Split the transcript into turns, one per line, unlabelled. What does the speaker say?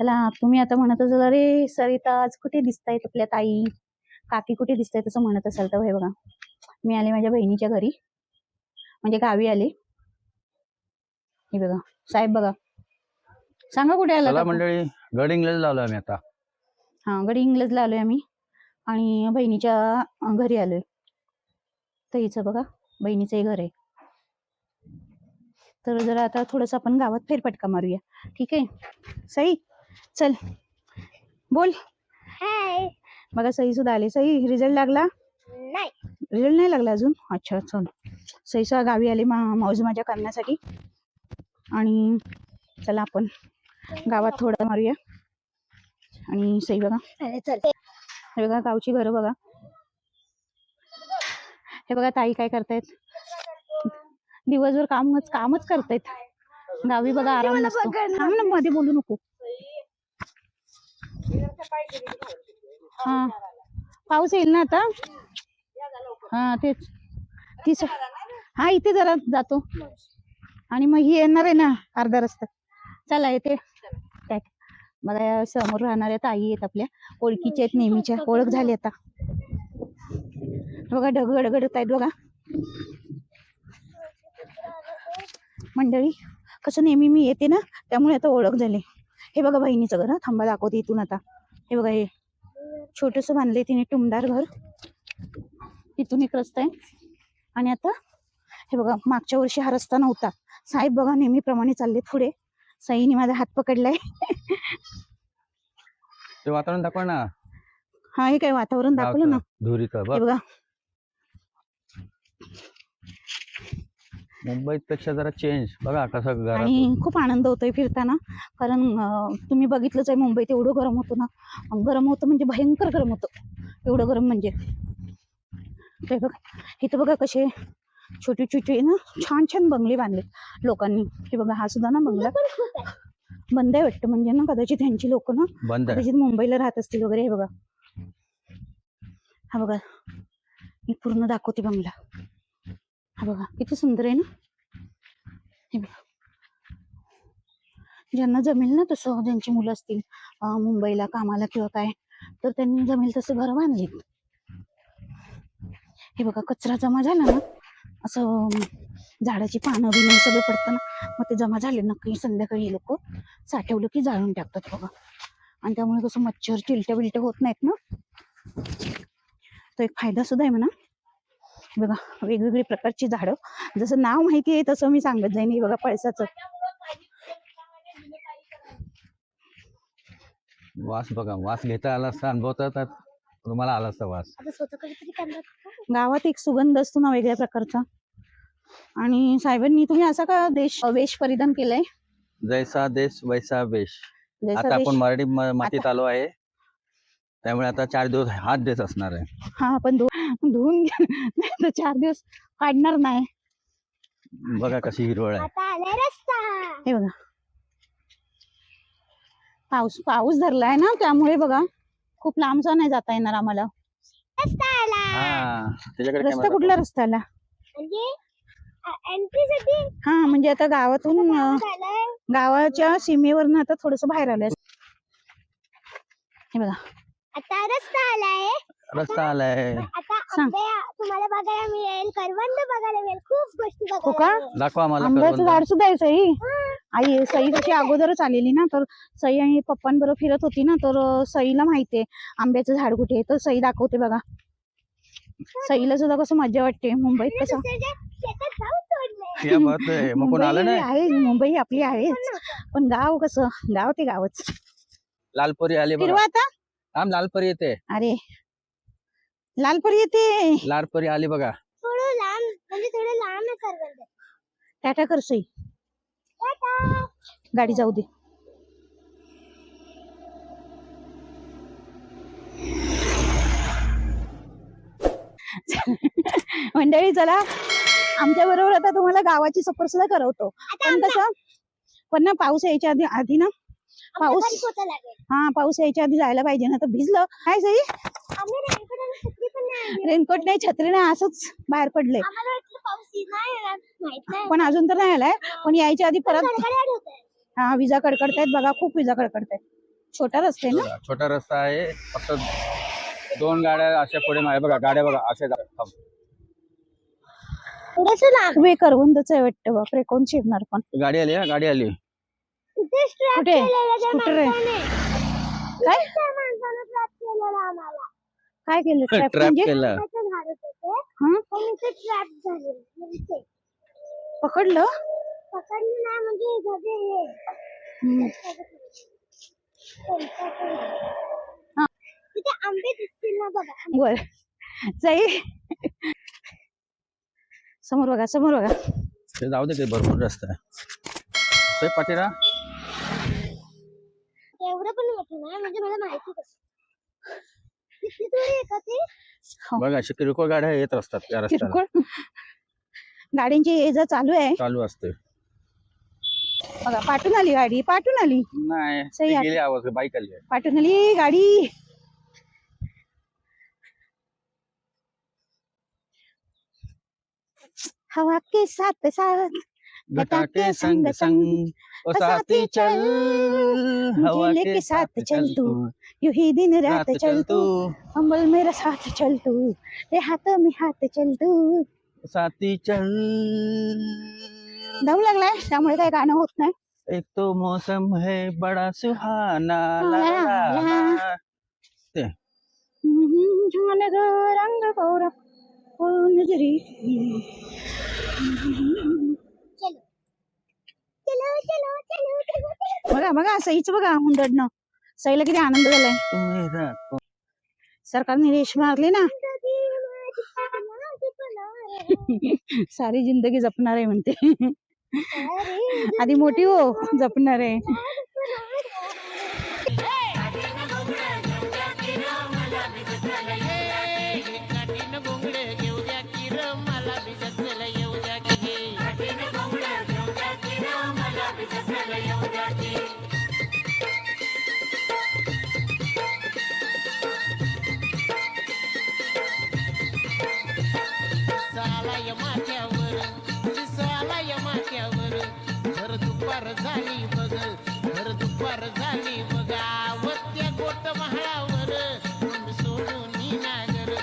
चला तुम्ही आता म्हणत असाल अरे सरिता आज कुठे दिसतायत आपल्या ताई? काकी कुठे दिसतायत? असं म्हणत असाल तर हे बघा. मी आले माझ्या बहिणीच्या घरी. म्हणजे गावी आले. हे बघा. साहेब बघा. सांगा कुठे आला
मंडळी गड इंग्लज लावलो आम्ही आता.
हा गडी इंग्लजला आलोय आम्ही. आणि बहिणीच्या घरी आलोय. तर हिचं बघा. बहिणीचं हे घर आहे. तर जरा आता थोडस आपण गावात फेरफटका मारूया. ठीक आहे? सई? चल. बोल.
हाय.
बघा सई सुद्धा आले. सई रिझल्ट लागला?
नाही.
रिझल्ट नाही लागला अजून? अच्छा चल. सई सुद्धा गावी आले मा मौज माझ्या करण्यासाठी आणि चला आपण गावात थोडं मारूया. आणि सई बघा. हे बघा गावची घरं बघा. हे बघा ताई काय करतायत? दिवसभर कामच कामच करतायत. गावी बघा आराम नसतो. मध्ये बोलू नको. हा. पाऊस येईल ना आता? हा तेच. तीस हा इथे जरा जातो. आणि मग ही येणार आहे ना अर्धा रस्ता. चला येते. काय बघा समोर राहणाऱ्या ताई आहेत आपल्या. ओळखीच्या आहेत नेहमीच्या. ओळख झाली आता. बघा ढग गडगडत आहेत बघा. मंडळी कसं नेहमी मी येते ना त्यामुळे आता ओळख झाली. हे बघा बहिणीचं घर थांबा दाखवते इथून आता. हे बघा हे. छोटस बांधलंय तिने टुमदार घर. इथून एक रस्ता आहे. आणि आता हे बघा मागच्या वर्षी हा रस्ता नव्हता. साहेब बघा नेहमीप्रमाणे चालले पुढे. साईने माझा हात पकडलाय.
ते वातावरण दाखव ना.
हा हे काय वातावरण दाखवलं ना?
धुरीचं
हे
बघा. मुंबईत पेक्षा जरा चेंज बघा कसं घरात
आणि खूप आनंद होतोय फिरताना. कारण अं, तुम्ही बघितलंच आहे मुंबईत एवढं गरम होतं ना. अं, गरम होतं म्हणजे भयंकर गरम होतं. एवढं गरम म्हणजे. ते बघा इथं बघा कसे छोटे छोटे ना छान छान बंगले बांधले लोकांनी. हे बघा हा सुद्धा ना बंगला. बंद आहे वाटतं म्हणजे ना कदाचित ह्यांची लोक ना
बंद आहे.
कदाचित मुंबईला राहत असतील वगैरे हे बघा. हा बघा. मी पूर्ण दाखवते बंगला. हा बघा किती सुंदर आहे ना? हे बघा. ज्यांना जमेल ना तसं ज्यांची मुलं असतील मुंबईला कामाला किंवा काय तर त्यांनी जमेल तसं घर बांधलीत हे बघा कचरा जमा झाला ना असं झाडाची पानं बिनं सगळं पडतं ना मग ते जमा झाले ना की संध्याकाळी लोक साठवलं की जाळून टाकतात बघा. आणि त्यामुळे कसं मच्छर चिलट्या बिलट्या होत नाहीत ना? तो एक फायदा सुद्धा आहे म्हणा. बघा वेगवेगळी प्रकारची झाडं. जसं नाव माहिती आहे तसं मी सांगत जाईन. हे बघा पळसाचं.
वास बघा वास घेता आला असता अनुभवता तर तुम्हाला आला असता वास.
गावात एक सुगंध असतो ना वेगळ्या प्रकारचा. आणि साहेबांनी तुम्ही असा का देश वेश परिधान केलाय?
जैसा देश वैसा वेश.
जैसा
आता आपण मराठी म- मातीत आलो आहे. त्यामुळे आता चार दिवस हात देत असणार आहे.
हा आपण धुवून घे- नाही तर चार दिवस काढणार नाही.
बघा कशी हिरवळ आहे.
आता आलाय रस्ता.
हे बघा. पाऊस पाऊस धरलाय ना त्यामुळे बघा. खूप लांबचा नाही जाता येणार आम्हाला.
रस्ता आला.
हा त्याच्याकडे
रस्ता
camera
कुठला रस्त्याला?
म्हणजे एंट्री साठी
हा म्हणजे आता गावातून अं, गावाच्या सीमेवरनं आता थोडस बाहेर आलंय. हे बघा.
आता रस्ता आलाय.
रस्ता आलाय.
सांग.
तुम्हाला बघायला मिळेल करवंद बघायला मिळेल खूप गोष्टी
हो
बघायला
का?
दाखवा आम्हाला
आंब्याचं. झाड सुद्धा आहे सई. आई सई कशी अगोदरच आलेली ना तर सई आणि पप्पांबरोबर फिरत होती ना तर सईला माहितीये आंब्याचं झाड कुठे आहे तर सई दाखवते बघा. सईला सुद्धा कसं मजा वाटते मुंबईत कसं?
आहे.
मुंबई आहे आपली आहेच पण गाव कसं? गाव ते गावच.
लालपरी आली
आता.
लालपरी येते.
अरे लालपरी येते.
लालपरी आली बघा.
थोडं लांब म्हणजे थोडं लांब आहे करवंद
टाटा कर सई.
टाटा.
गाडी जाऊ दे. मंडळी चला. आमच्या बरोबर आता तुम्हाला गावाची सफर सुद्धा करवतो. पण कसं? पण ना पाऊस यायच्या आधी आधी ना पाऊस हा पाऊस यायच्या आधी जायला पाहिजे ना तर भिजलं. काय सई.
रेनकोट नाही
छत्री नाही असंच बाहेर पडले
आम्हाला वाटलं पाऊस नाही येणार माहीत नाही.
पण अजून तर नाही आलाय. पण यायच्या आधी परत. हा विजा कडकडतायत बघा खूप विजा कडकडतायत. छोटा रस्ता आहे ना?
छोटा रस्ता आहे. फक्त दोन गाड्या अशा पुढे आहे बघा गाड्या बघा अशा.
थोडस लाग
वे करवंदच आहे वाटतं बापरे कोण शिरणार पण.
गाडी आली हा गाडी आली.
कुठे?
माणसाने.
काय? काय केलं? ट्रॅप म्हणजे?
केला.
त्याचं झाड होतं. ते
हं?
पण इथे ट्रॅप झाले. इथे
पकडलं?
पकडलं नाही म्हणजे हे.
हा.
तिथे आंबे दिसतील ना बघा.
बर जाई. समोर बघा समोर बघा.
ते जाऊ दे ते भरपूर रस्ता आहे. ते
एवढं पण मोठं नाही म्हणजे मला माहिती कसं?
बघा अशा किरकोळ गाड्या येत असतात त्या रस्त्याला.
किरकोळ? गाड्यांची ये जा चालू आहे.
चालू असते.
बघा पाठून आली गाडी पाठून आली.
नाही
सही
ती
आहे.
गेली आवाज बाईक आली. आहे
पाठून आली गाडी. हवा के साथ साथ.
घटाके संग संग ओ साथी चल हवा के
साथ चल तू यू ही दिन रात चल तू अंबल मेरा साथ चल तू ते हाथ में हात चल तू।
साथी चल।
दम लागलाय त्यामुळे काय गाणं होत नाही.
एक तो मौसम है बड़ा सुहाना ला
ला,
ला. ते।
झालं ग रंग ओ नजरी
चलो चलो चलो चलो चलो चलो
बघा बघा सईच बघा हुंदडणं सईला किती आनंद झालाय. सरकारने रेश मारली ना. सारी जिंदगी जपणार आहे म्हणते आधी मोठी हो जपणार. आहे.
सालाय माथ्यावर सालाय माथ्यावर. घर दुपार झाली बघ घर दुपार झाली बघा.